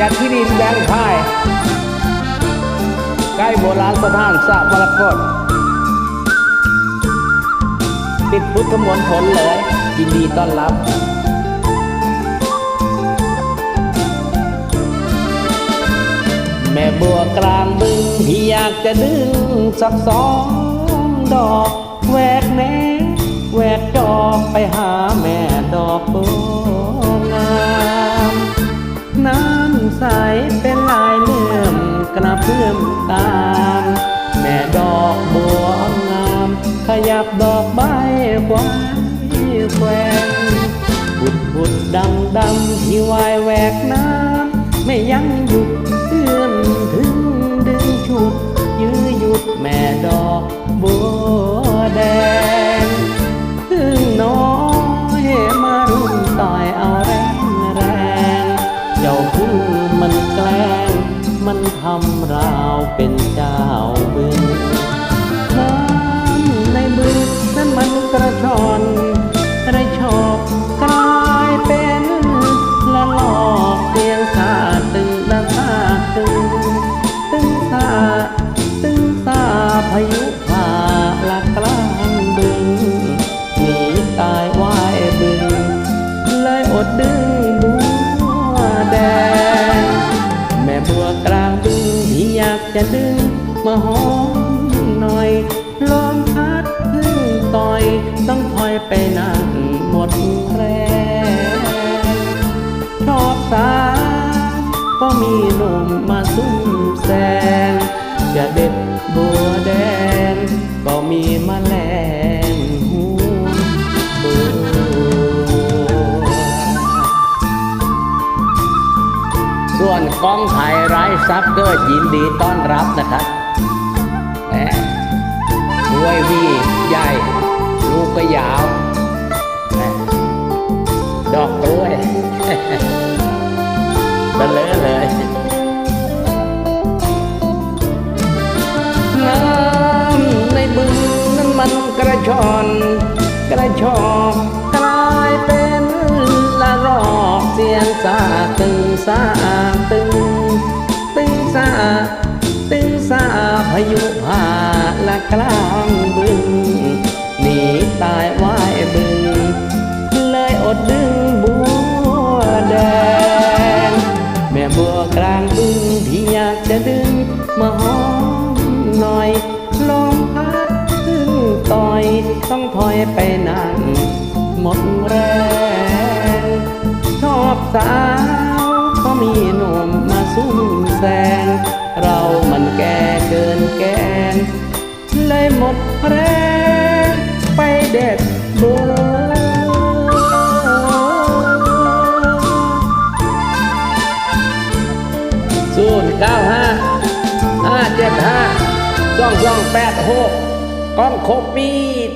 จัดที่ดินแบงค์พายใกล้โบราณสถานสระมรกตติดพุทธมณฑลเลยยินดีต้อนรับแม่บัวกลางบึงพี่อยากจะดึงสักสองดอกแหวกแหนแหวกจอกไปหาแม่ดอกบัว เพื่อมตามแม่ดอกบัวงาม ขยับดอกใบควายแควงบุดบุดดำดำที่วายแหวกน้ำไม่ยั้งหยุดเอื้อมถึงดึงชุดยื้อหยุดแม่ดอกบัวแดงพึ่งน้อยมารุมต่อยเอาแรงแรงเจ้า ทำเราเป็นเจ้าบึงน้ำในบึงนั้นมันกระชอนไรชอบกลายเป็นละลอกเสียงสาตึงละซาตึง ตึงซาตึงซาพายุผ่าละกลางบึงหนีตายว่ายบึงเลยอดดึง จะดึงมาหอมหน่อยลมพัดพึ่งต่อย ต้องถอยไปนั่งหมดแรง ส่วนกองไทยไร้ซับก็ยินดีต้อนรับนะครับแหมรวยวีใหญ่ลูกก็ยาวแหมดอกกล้วยเลอเลยน้ำในบึงนั้นมันกระชอนกระชอกกลายเป็นละรอกเสียงสาตึงสาตึงตึงสา ตึงสาพายุผ่าละกลางบึงหนีตายว่ายบึง เลยอดดึงบัวแดง แม่บัวกลางบึงที่อยากจะดึงมาหอมหน่อยลมพัดขึ้นต่อยต้องถอยไปนั่งหมดแรง ชอบสาวก็มีหนุ่ม ศูนย์เก้าห้าห้าเจ็ดห้าสองสองแปดหกกล้องโคปีด